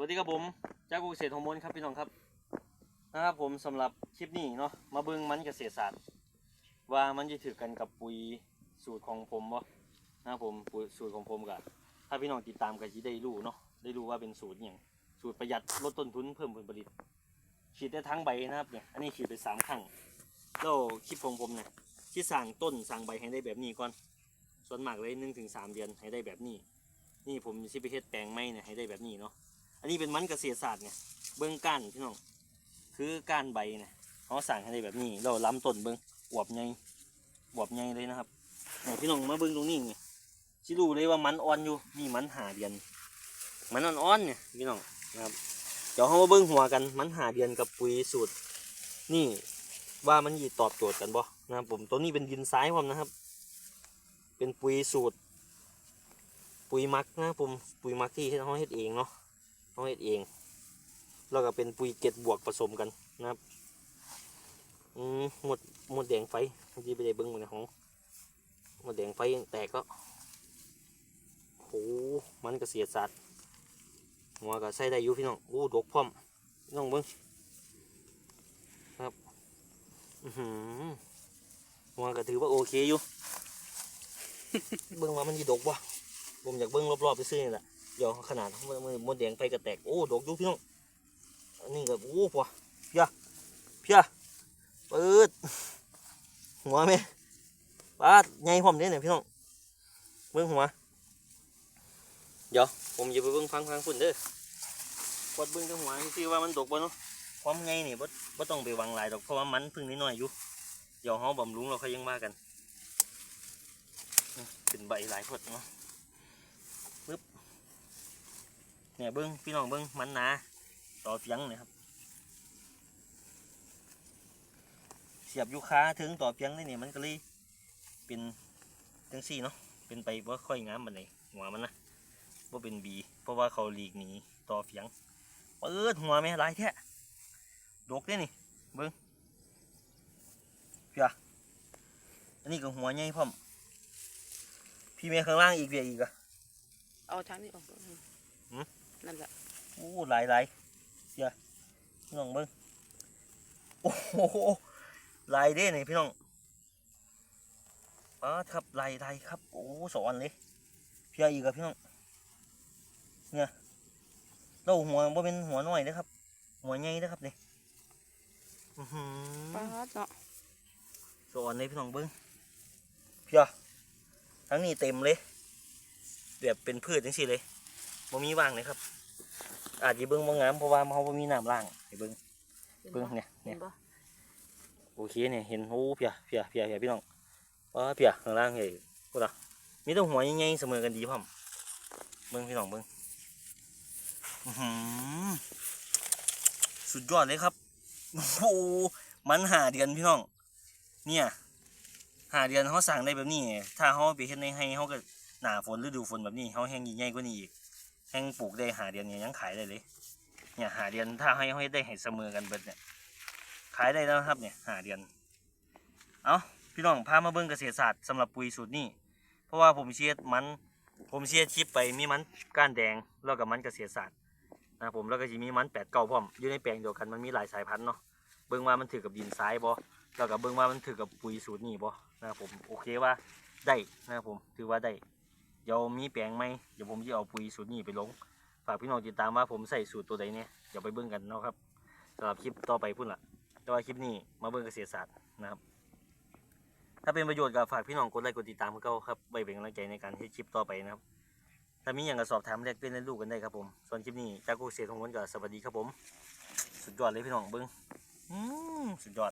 วัสดีครับผมจากเกษตรฮอร์โมนครับพี่น้องครับนะครับผมสำหรับคลิปนี้เนาะมาเบิ่งมันเกษตรศาสตร์ ว่ามันจะถือกันกับปุ๋ยสูตรของผมบ่นะครับผมปุ๋ยสูตรของผมกับถ้าพี่น้องติดตามก็จะได้รู้เนาะได้รู้ว่าเป็นสูตรอย่างสูตรประหยัดลดต้นทุนเพิ่มผลผลิต ฉีดได้ทั้งใบนะครับเนี่ยอันนี้ฉีดไปสามครั้งแล้วคลิปของผมเนี่ยที่สั่งต้นสั่งใบให้ได้แบบนี้ก่อนส่วนมากเลยหนึ่งถึงสามเดือนให้ได้แบบนี้ นี่ผมสิไปเฮ็ดแปลงไม้เนี่ยให้ได้แบบนี้เนาะ อันนี้เป็นมันเกษตรศาสตร์เนี่ยเบื้องก้านพี่น้องคือก้านใบเนี่ยเขาสั่งให้แบบนี้ เราล้ำต้นเบิ้องอวบใหญ่อวบใหญ่เลยนะครับนี่พี่น้องมาเบิ้องตรงนี้เนี่ยชิรู้เลยว่ามันอ่อนอยู่นี่มันหาเดือน มันอ่อนๆเนี่ยพี่น้องนะครับเดี๋ยวเขามาเบิ้องหัวกันมันหาเดือนกับปุ๋ยสูตร นี่ว่ามันยีตอบโจทย์กันบ่นะครับผมตัวนี้เป็นดินทรายผมนะครับ เป็นปุ๋ยสูตร ปุ๋ยมักนะผมปุ๋ยมักที่เขาเฮ็ดเองเนาะ เขาเฮ็ดเอง แล้วก็เป็นปุ๋ยเกล็ดบวกผสมกันนะครับอืมหมดหมดแดงไฟที่ไปได้เบิ้งมันของหมดแดงไฟแตกก็โหมันก็เสียสัตว์หัวก็ใส่ได้อยู่พี่น้องอู้ดกพร้อมน้องเบิ้งครับหือหัวก็ถือว่าโอเคอยู่ เบิ้งว่ามันยีดกวะผมอยากเบิ้งรอบๆไปซื้อนี่แหละ เดี๋ยวขนาดมือมดแดงไปกระแตก โอ้ ดอกยู่พี่น้องอันนี้ก็โอ้ปะเพียเพียเปิดหัวไหมปาดใหญ่พร้อมเนี่ยเนี่ยพี่น้องเบิ้งหัว เดี๋ยวผมจะไปเบิ้งฟังฟังฝุ่นเด้อกดเบิ้งที่หัวที่ว่ามันดกบ่เนาะความไงนี่บ่บ่ต้องไปวังหลายดอกเพราะว่ามันพึ่งนิดหน่อยอยู่เดี๋ยวเฮาบำรุงเราค่อยยังว่ากันขึ้นใบหลายพดเนาะ เนี่ยเบิ้งพี่น้องเบิ้งมันหนาต่อเฟียงเนี่ยครับ เสียบยูคาถึงต่อเฟียงได้เนี่ยมันก็เลยเป็นจังซี่เนาะเป็นไปว่าค่อยงามมันเลยหัวมันนะว่าเป็นบีเพราะว่าเขาหลีกหนีต่อเฟียงเปิดหัวไหมหลายแท้ดกเด้นี่เบิ้งเพียอันนี้ก็หัวใหญ่พร้อมพี่เมย์ข้างล่างอีกเบียอีกอะเอาทางนี้ออกก่อนหืม นั่นแหละโอ้หลายหลายเดี๋ยวพี่น้องเบิ้งโอ้โหหลายเด้นี่พี่น้องอ๋อครับหลายหลายครับ โอ้สอนเลยเพียอีกกับพี่น้องเนี่ยเราหัวบ่เป็นหัวน้อยนะครับ หัวใหญ่นะครับนี่อื้อหืป้าอดเนาะสอนเลยพี่น้องเบิ้งเพียทั้งนี้เต็มเลยแบบเป็นพืชจังสิเลย บ่มีว่างเลยครับ อาจจะเบิ้งบ่งามเพราะว่าเขาบ่มีน้ำล่างให้เบิ้งเบิ่งเนี่ยเนี่ยห็บ่โอเคเนี่ยเห็นโอ้เพียเพียเพียเพียพี่น้องว้าเพียข้างล่างเฮ้ยพูดอะมีแตัวหัวใหญ่ๆเสมอกันดีพ่อมเบิ้งพี่น้องเบิ้งอื้อหือสุดยอดเลยครับโอ้โหมันหาเดือนพี่น้อง เนี่ยหาเดือนเขาสั่งได้แบบนี้ ถ้าเขาไปเฮ็ดในให้เขาก็หนาฝนฤดูฝนแบบนี้เขาแห้งยิ่งใหญ่กว่านี้อีก แห้งปลูกได้หาเดือนเนี่ยยังขายได้เลยเนี่ยหาเดือนถ้าให้เขาเฮ็ดได้ให้เสมอกันเบิดเนี่ยขายได้แล้วครับเนี่ยหาเดือนเอาพี่น้องพามาเบิ่งเกษตรศาสตร์สำหรับปุ๋ยสูตรนี้ เพราะว่าผมเชียร์มัน ผมเชียร์ชิปไปมีมันก้านแดงแล้วกับมันเกษตรศาสตร์นะครับผมแล้วก็จะมีมันแปดเก้าพร้อมอยู่ในแปลงเดียวกันมันมีหลายสายพันธุ์เนาะเบิ่งว่ามันถือกับดินทรายบ่แล้วก็เบิ่งว่ามันถือกับปุ๋ยสูตรนี้บ่นะครับผมโอเคว่าได้นะครับผมถือว่าได้ ดี๋ยวมีแปลงไหมเดี๋ยวผมจะเอาปุ๋ยสูตรนี้ไปลง ฝากพี่น้องติดตามว่าผมใส่สูตรตัวใดเนี่ยเดี๋ยวไปเบิ่งกันเนาะครับสำหรับคลิปต่อไปพุ่นละแต่ว่าคลิปนี้มาเบิ่งเกษตรศาสตร์นะครับ ถ้าเป็นประโยชน์ก็ฝากพี่น้องกดไลค์กดติดตามเพื่อเขาครับไว้เป็นกำลังใจในการที่คลิปต่อไปนะครับ ถ้ามีอย่างก็สอบถามแลกเปลี่ยนเรียนรู้กันได้ครับผม ส่วนคลิปนี้จากกูเกษตรของวันก็สวัสดีครับผม สุดยอดเลยพี่น้องเบิ้งอืมสุดยอด